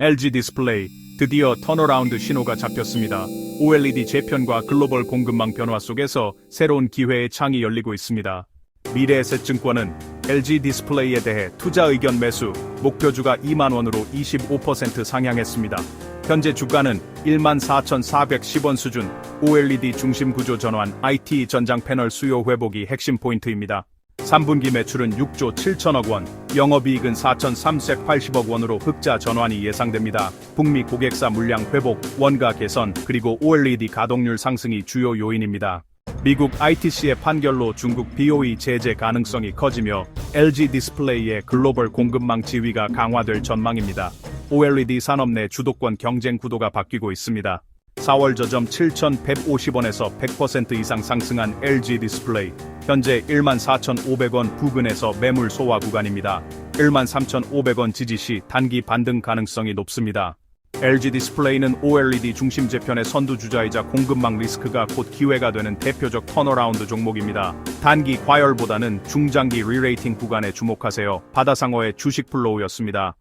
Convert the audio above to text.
LG 디스플레이 드디어 턴어라운드 신호가 잡혔습니다. OLED 재편과 글로벌 공급망 변화 속에서 새로운 기회의 창이 열리고 있습니다. 미래에셋증권은 LG 디스플레이에 대해 투자 의견 매수 목표주가 2만 원으로 25% 상향했습니다. 현재 주가는 14,410원 수준 OLED 중심 구조 전환 IT 전장 패널 수요 회복이 핵심 포인트입니다. 3분기 매출은 6조 7천억 원, 영업이익은 4,380억 원으로 흑자 전환이 예상됩니다. 북미 고객사 물량 회복, 원가 개선, 그리고 OLED 가동률 상승이 주요 요인입니다. 미국 ITC의 판결로 중국 BOE 제재 가능성이 커지며 LG 디스플레이의 글로벌 공급망 지위가 강화될 전망입니다. OLED 산업 내 주도권 경쟁 구도가 바뀌고 있습니다. 4월 저점 7,150원에서 100% 이상 상승한 LG 디스플레이. 현재 14,500원 부근에서 매물 소화 구간입니다. 13,500원 지지 시 단기 반등 가능성이 높습니다. LG 디스플레이는 OLED 중심 재편의 선두주자이자 공급망 리스크가 곧 기회가 되는 대표적 턴어라운드 종목입니다. 단기 과열보다는 중장기 리레이팅 구간에 주목하세요. 바다상어의 주식 플로우였습니다.